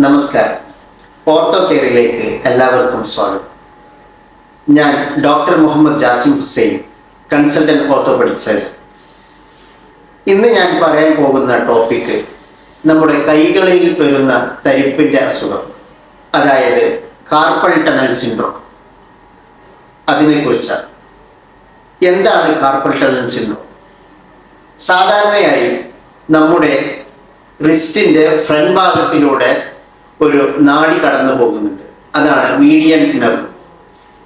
നമസ്കാരം. ഓർത്തോ കെയറിലേക്ക് എല്ലാവർക്കും സ്വാഗതം. ഞാൻ doctor Muhammad Jasim Hussain consultant orthopaedic surgeon. ഇന്ന് ഞാൻ പറയാൻ പോകുന്ന ടോപ്പിക്ക് നമ്മുടെ കൈകളിൽ വരുന്ന തരിപ്പിന്റെ അസുഖം അതായത് കാർപ്പൽ ടണൽ സിൻഡ്രോം അതിനെക്കുറിച്ചാണ്. എന്താണ് കാർപ്പൽ ടണൽ സിൻഡ്രോം സാധാരണയായി നമ്മുടെ റിസ്റ്റിന്റെ ഫ്രണ്ട് ഭാഗത്തിലൂടെ ഒരു നാടി കടന്നു പോകുന്നുണ്ട്. അതാണ് മീഡിയൻ നെർവ്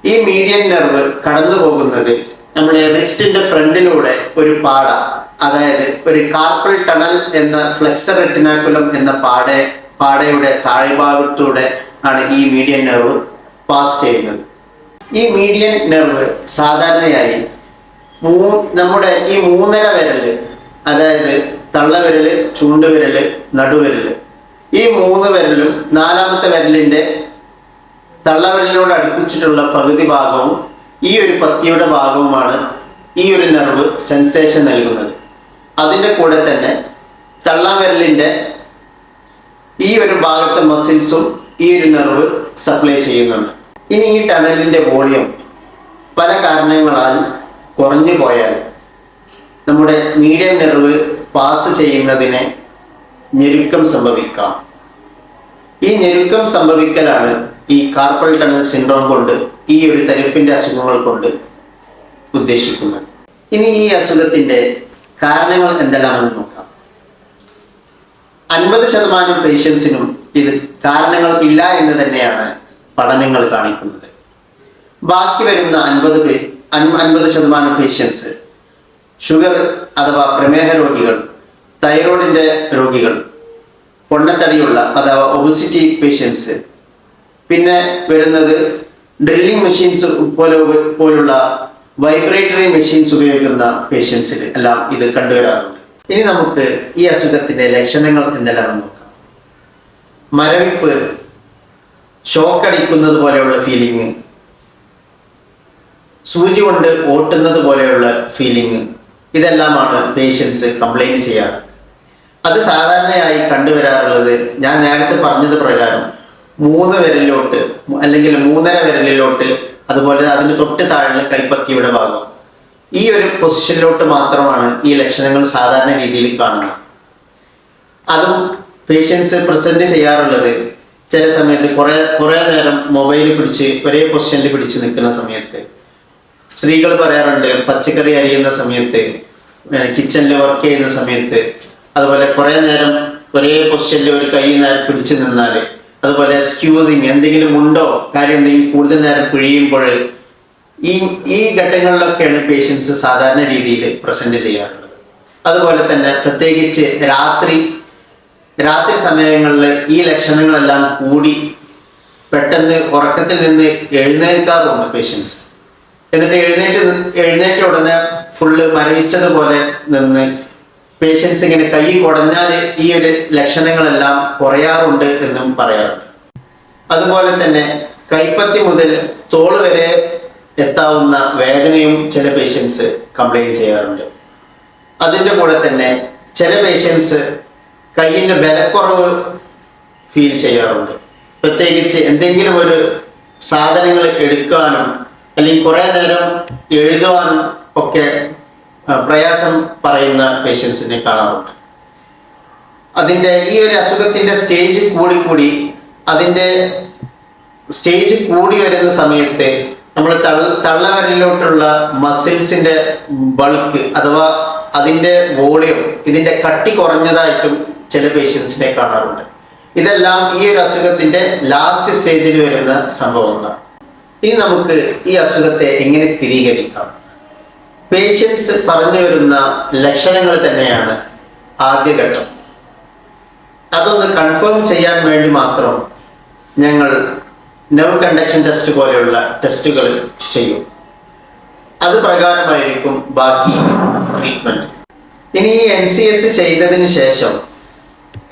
ഈ മീഡിയൻ നെർവ് കടന്നു പോകുന്നത് നമ്മുടെ റിസ്റ്റിന്റെ ഫ്രണ്ടിലൂടെ ഒരു പാട അതായത് ഒരു കാർപ്പൽ ടണൽ എന്ന ഫ്ലെക്സർ റെറ്റിനാക്കുലം എന്ന പാട പാടയുടെ താഴ്ഭാഗത്തൂടെ ആണ് ഈ മീഡിയൻ നെർവ് പാസ് ചെയ്യുന്നത്. ഈ മീഡിയൻ നെർവ് സാധാരണയായി മൂ നമ്മുടെ ഈ മൂന്നര വിരൽ അതായത് തള്ളവിരൽ ചൂണ്ടുവിരൽ നടുവിരൽ ഈ മൂന്ന് വിരലും നാലാമത്തെ വിരലിന്റെ തള്ളവിരലിനോട് അടുപ്പിച്ചിട്ടുള്ള പകുതി ഭാഗവും ഈ ഒരു പത്തിയുടെ ഭാഗവുമാണ് ഈ ഒരു നെർവ് സെൻസേഷൻ നൽകുന്നത്. അതിന്റെ കൂടെ തന്നെ തള്ളവിരലിന്റെ ഈ ഒരു ഭാഗത്തെ മസിൽസും ഈ ഒരു നെർവ് സപ്ലൈ ചെയ്യുന്നുണ്ട്. ഇനി ഈ ടണലിന്റെ വോളിയം പല കാരണങ്ങളാൽ കുറഞ്ഞു പോയാൽ നമ്മുടെ മീഡിയം നെർവ് പാസ് ചെയ്യുന്നതിന് ഞെരുക്കം സംഭവിക്കാം. ഈ ഞെരുക്കം സംഭവിക്കലാണ് ഈ കാർപ്പൽ ടണൽ സിൻഡ്രോം കൊണ്ട് ഈ ഒരു തരിപ്പിന്റെ അസുഖങ്ങൾ കൊണ്ട് ഉദ്ദേശിക്കുന്നത്. ഇനി ഈ അസുഖത്തിന്റെ കാരണങ്ങൾ എന്തെല്ലാമെന്ന് നോക്കാം. അൻപത് ശതമാനം പേഷ്യൻസിനും ഇത് കാരണങ്ങൾ ഇല്ല എന്ന് തന്നെയാണ് പഠനങ്ങൾ കാണിക്കുന്നത്. ബാക്കി വരുന്ന അൻപത് അൻപത് ശതമാനം പേഷ്യൻസ് ഷുഗർ അഥവാ പ്രമേഹ രോഗികൾ തൈറോയിഡിന്റെ രോഗികൾ പൊണ്ണത്തടിയുള്ള അഥവാ ഒബസിറ്റി പേഷ്യൻസ്. പിന്നെ വരുന്നത് ഡ്രില്ലിംഗ് മെഷീൻസ് പോലെ പോലുള്ള വൈബ്രേറ്ററി മെഷീൻസ് ഉപയോഗിക്കുന്ന പേഷ്യൻസിൽ എല്ലാം ഇത് കണ്ടുവരാറുണ്ട്. ഇനി നമുക്ക് ഈ അസുഖത്തിന്റെ ലക്ഷണങ്ങൾ എന്തെല്ലാം നോക്കാം. മരവിപ്പ് ഷോക്ക് അടിക്കുന്നത് പോലെയുള്ള ഫീലിംഗ് സൂചി കൊണ്ട് ഓട്ടുന്നത് പോലെയുള്ള ഫീലിംഗ് ഇതെല്ലാമാണ് പേഷ്യൻസ് കംപ്ലൈന്റ് ചെയ്യാറ്. അത് സാധാരണയായി കണ്ടുവരാറുള്ളത് ഞാൻ നേരത്തെ പറഞ്ഞത് പ്രകാരം മൂന്ന് വിരലിലോട്ട് അല്ലെങ്കിൽ മൂന്നര വിരലിലോട്ട് അതുപോലെ അതിന് തൊട്ട് താഴെ കൈപ്പത്തിയുടെ ഭാഗം. ഈ ഒരു പൊസിഷനിലോട്ട് മാത്രമാണ് ഈ ലക്ഷണങ്ങൾ സാധാരണ രീതിയിൽ കാണുന്നത്. അതും പേഷ്യൻസ് പ്രസന്റ് ചെയ്യാറുള്ളത് ചില സമയത്ത് കുറെ കുറേ നേരം മൊബൈൽ പിടിച്ച് ഒരേ പൊസിഷനിൽ പിടിച്ച് നിൽക്കുന്ന സമയത്ത്. സ്ത്രീകൾ പറയാറുണ്ട് പച്ചക്കറി അരിയുന്ന സമയത്ത് കിച്ചണിൽ വർക്ക് ചെയ്യുന്ന സമയത്ത് അതുപോലെ കുറെ നേരം ഒരേ പൊസിഷനിൽ ഒരു കൈ പിടിച്ചു നിന്നാൽ അതുപോലെ സ്ക്യൂസിങ് എന്തെങ്കിലും ഉണ്ടോ കാര്യം എന്തെങ്കിലും കൂടുതൽ നേരം പിഴിയുമ്പോൾ ഈ ഈ ഘട്ടങ്ങളിലൊക്കെയാണ് പേഷ്യൻസ് സാധാരണ രീതിയിൽ പ്രസന്റ് ചെയ്യാറുള്ളത്. അതുപോലെ തന്നെ പ്രത്യേകിച്ച് രാത്രി രാത്രി സമയങ്ങളിൽ ഈ ലക്ഷണങ്ങളെല്ലാം കൂടി പെട്ടെന്ന് ഉറക്കത്തിൽ നിന്ന് എഴുന്നേൽക്കാറുണ്ട് പേഷ്യൻസ് എന്നിട്ട് എഴുന്നേറ്റ് എഴുന്നേറ്റ ഉടനെ ഫുള്ള് മരവിച്ചതുപോലെ നിന്ന് പേഷ്യൻസ് ഇങ്ങനെ കൈ കുടഞ്ഞാൽ ഈ ഒരു ലക്ഷണങ്ങളെല്ലാം കുറയാറുണ്ട് എന്നും പറയാറുണ്ട്. അതുപോലെ തന്നെ കൈപ്പത്തി മുതൽ തോൾ വരെ എത്താവുന്ന വേദനയും ചില പേഷ്യൻസ് കംപ്ലൈന്റ് ചെയ്യാറുണ്ട്. അതിന്റെ കൂടെ തന്നെ ചില പേഷ്യൻസ് കയ്യിന്റെ ബലക്കുറവ് ഫീൽ ചെയ്യാറുണ്ട്. പ്രത്യേകിച്ച് എന്തെങ്കിലും ഒരു സാധനങ്ങൾ എടുക്കാനും അല്ലെങ്കിൽ കുറേ നേരം എഴുതുവാനും ഒക്കെ പ്രയാസം പറയുന്ന പേഷ്യൻസിനെ കാണാറുണ്ട്. അതിന്റെ ഈ ഒരു അസുഖത്തിന്റെ സ്റ്റേജ് കൂടി കൂടി അതിന്റെ സ്റ്റേജ് കൂടി വരുന്ന സമയത്ത് നമ്മൾ തള്ള തള്ളവരലിലോട്ടുള്ള മസിൽസിന്റെ ബൾക്ക് അഥവാ അതിന്റെ വോളിയം ഇതിന്റെ കട്ടി കുറഞ്ഞതായിട്ടും ചില പേഷ്യൻസിനെ കാണാറുണ്ട്. ഇതെല്ലാം ഈ ഒരു അസുഖത്തിന്റെ ലാസ്റ്റ് സ്റ്റേജിൽ വരുന്ന സംഭവങ്ങളാണ്. ഇനി നമുക്ക് ഈ അസുഖത്തെ എങ്ങനെ സ്ഥിരീകരിക്കാം? പേഷ്യൻസ് പറഞ്ഞു വരുന്ന ലക്ഷണങ്ങൾ തന്നെയാണ് ആദ്യഘട്ടം അതൊന്ന് കൺഫേം ചെയ്യാൻ വേണ്ടി മാത്രം ഞങ്ങൾ നെവ് കണ്ടക്ഷൻ ടെസ്റ്റ് പോലെയുള്ള ടെസ്റ്റുകൾ ചെയ്യും. അത് പ്രകാരമായിരിക്കും ബാക്കി ട്രീറ്റ്മെന്റ് ഇനി ഈ എൻ സി എസ് ചെയ്തതിന് ശേഷം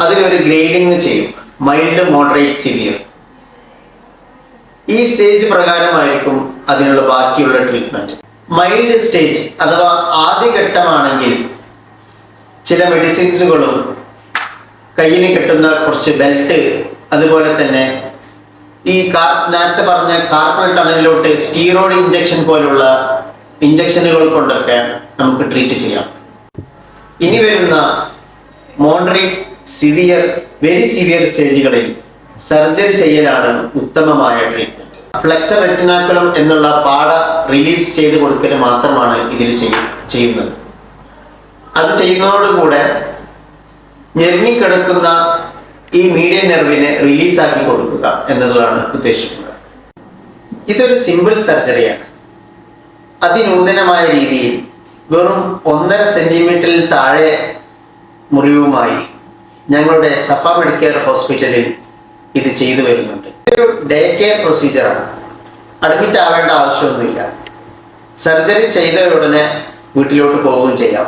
അതിനൊരു ഗ്രേഡിംഗ് ചെയ്യും. മൈൽഡ് മോഡറേറ്റ് സിവിയർ ഈ സ്റ്റേജ് പ്രകാരമായിരിക്കും അതിനുള്ള ബാക്കിയുള്ള ട്രീറ്റ്മെന്റ് മൈൽഡ് സ്റ്റേജ് അഥവാ ആദ്യഘട്ടമാണെങ്കിൽ ചില മെഡിസിൻസുകളും കയ്യിൽ കിട്ടുന്ന കുറച്ച് ബെൽറ്റ് അതുപോലെ തന്നെ ഈ കാർ നേരത്തെ പറഞ്ഞ കാർപ്പൽ ടണലിലോട്ട് സ്റ്റീറോയിഡ് ഇഞ്ചക്ഷൻ പോലുള്ള ഇഞ്ചക്ഷനുകൾ കൊണ്ടൊക്കെ നമുക്ക് ട്രീറ്റ് ചെയ്യാം. ഇനി വരുന്ന മോഡറേറ്റ് സിവിയർ വെരി സിവിയർ സ്റ്റേജുകളിൽ സർജറി ചെയ്യലാണ് ഉത്തമമായ ട്രീറ്റ്മെന്റ് ഫ്ലെക്സർ റെറ്റിനാക്കുലം എന്നുള്ള പാട റിലീസ് ചെയ്ത് കൊടുക്കൽ മാത്രമാണ് ഇതിൽ ചെയ്യുന്നത്. അത് ചെയ്യുന്നതോടുകൂടെ ഞെരുങ്ങിക്കിടക്കുന്ന ഈ മീഡിയൻ നെർവിനെ റിലീസാക്കി കൊടുക്കുക എന്നതാണ് ഉദ്ദേശിക്കുന്നത്. ഇതൊരു സിമ്പിൾ സർജറിയാണ്. അതിനൂതനമായ രീതിയിൽ വെറും ഒന്നര സെന്റിമീറ്ററിൽ താഴെ മുറിവുമായി ഞങ്ങളുടെ സഫ മെഡിക്കൽ ഹോസ്പിറ്റലിൽ ഇത് ചെയ്തു വരുന്നുണ്ട്. ഇതൊരു ഡേ കെയർ പ്രൊസീജിയറാണ് അഡ്മിറ്റ് ആവേണ്ട ആവശ്യമൊന്നുമില്ല. സർജറി ചെയ്ത ഉടനെ വീട്ടിലോട്ട് പോവുകയും ചെയ്യാം.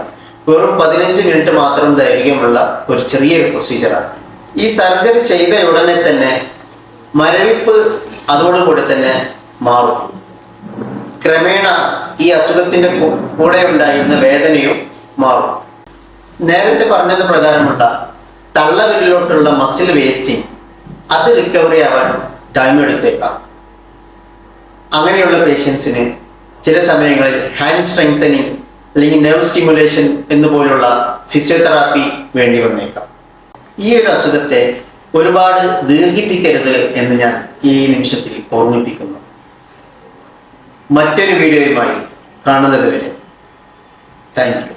വെറും പതിനഞ്ച് മിനിറ്റ് മാത്രം ദൈർഘ്യമുള്ള ഒരു ചെറിയൊരു പ്രൊസീജിയറാണ് ഈ സർജറി ചെയ്ത ഉടനെ തന്നെ മരവിപ്പ് അതോടുകൂടി തന്നെ മാറും. ക്രമേണ ഈ അസുഖത്തിന്റെ കൂടെ ഉണ്ടായിരുന്ന വേദനയും മാറും. നേരത്തെ പറഞ്ഞത് പ്രകാരമുള്ള തള്ളവിരലോട്ടുള്ള മസിൽ വേസ്റ്റിംഗ് അത് റിക്കവറി ആവാൻ ടൈം എടുത്തേക്കാം. അങ്ങനെയുള്ള പേഷ്യൻസിന് ചില സമയങ്ങളിൽ ഹാൻഡ് സ്ട്രെങ്തനിങ് അല്ലെങ്കിൽ നെർവ് സ്റ്റിമുലേഷൻ എന്നുപോലുള്ള ഫിസിയോതെറാപ്പി വേണ്ടി വന്നേക്കാം. ഈ ഒരു അസുഖത്തെ ഒരുപാട് ദീർഘിപ്പിക്കരുത് എന്ന് ഞാൻ ഈ നിമിഷത്തിൽ ഓർമ്മിപ്പിക്കുന്നു. മറ്റൊരു വീഡിയോയുമായി കാണുന്നത് വരെ. Thank you